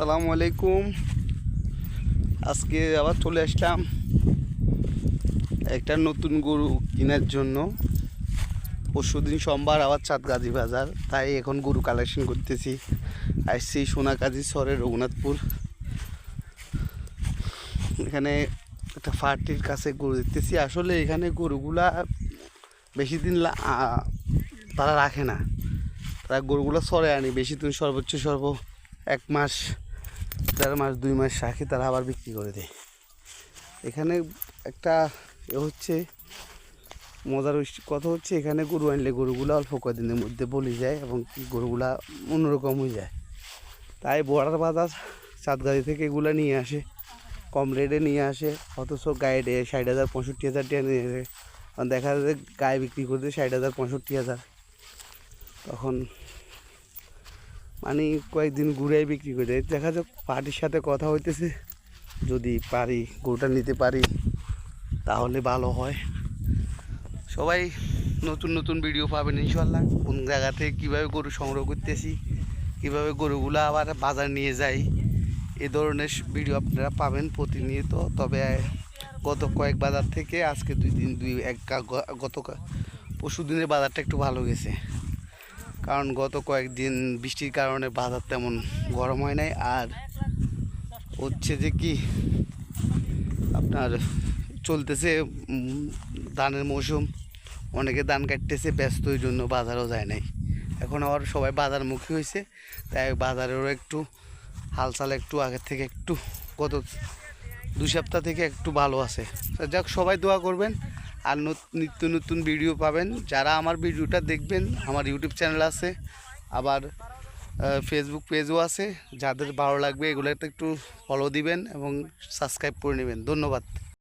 আসসালামু আলাইকুম। আজকে আবার চলে আসলাম একটা নতুন গরু কেনার জন্য। পরশুদিন সোমবার আবার চাঁদগাজী বাজার, তাই এখন গরু কালেকশন করতেছি। আসছি সোনাকাজী শহরের রঘুনাথপুর। এখানে একটা ফার্টির কাছে গরু দেখতেছি। আসলে এখানে গরুগুলা বেশি দিন তারা রাখে না। তারা গরুগুলো সরে আনি, বেশি দিন সর্বোচ্চ সর্ব এক মাস দেড় মাস, দুই মাস রাখে তারা আবার বিক্রি করে দেয়। এখানে একটা এ হচ্ছে, মজার কথা হচ্ছে, এখানে গরু আনলে গরুগুলো অল্প কদিনের মধ্যে বলি যায় এবং গরুগুলা অন্যরকম হয়ে যায়। তাই বর্ডার বাজার চাঁদগাড়ি থেকে এগুলো নিয়ে আসে, কম রেটে নিয়ে আসে, অথচ গায়ে ষাট হাজার, পঁয়ষট্টি হাজার টাকা নিয়ে আসে। দেখা যায় গায়ে বিক্রি করতে ষাট হাজার, পঁয়ষট্টি হাজার। তখন মানে কয়েকদিন ঘুরে বিক্রি করে দেখা যাক, পার্টির সাথে কথা হইতেছে। যদি পারি, গরুটা নিতে পারি, তাহলে ভালো হয়। সবাই নতুন নতুন ভিডিও পাবেন ইনশাল্লাহ কোন জায়গা থেকে কীভাবে গরু সংগ্রহ করতেছি, কীভাবে গরুগুলো আবার বাজার নিয়ে যাই এ ধরনের ভিডিও আপনারা পাবেন প্রতিনিয়ত। তবে, গত কয়েক বাজার থেকে আজকে দুই দিন, দুই, এক গত পরশু দিনের বাজারটা একটু ভালো গেছে। কারণ গত কয়েকদিন বৃষ্টির কারণে বাজার তেমন গরম হয় নাই। আর হচ্ছে যে কি, আপনার চলতেছে ধানের মৌসুম, অনেকে ধান কাটতেছে, ব্যস্ত, ওই জন্য বাজারও যায় নাই। এখন আবার সবাই বাজারমুখী হয়েছে, তাই বাজারেরও একটু হালচাল একটু আগের থেকে একটু, গত দু সপ্তাহ থেকে একটু ভালো আছে। যাক, সবাই দোয়া করবেন। আর নত- নিত্য নতুন ভিডিও পাবেন। যারা আমার ভিডিওটা দেখবেন, আমার ইউটিউব চ্যানেল আছে, আবার ফেসবুক পেজও আছে, যাদের ভালো লাগবে এগুলোতে একটু ফলো দিবেন এবং সাবস্ক্রাইব করে নেবেন। ধন্যবাদ।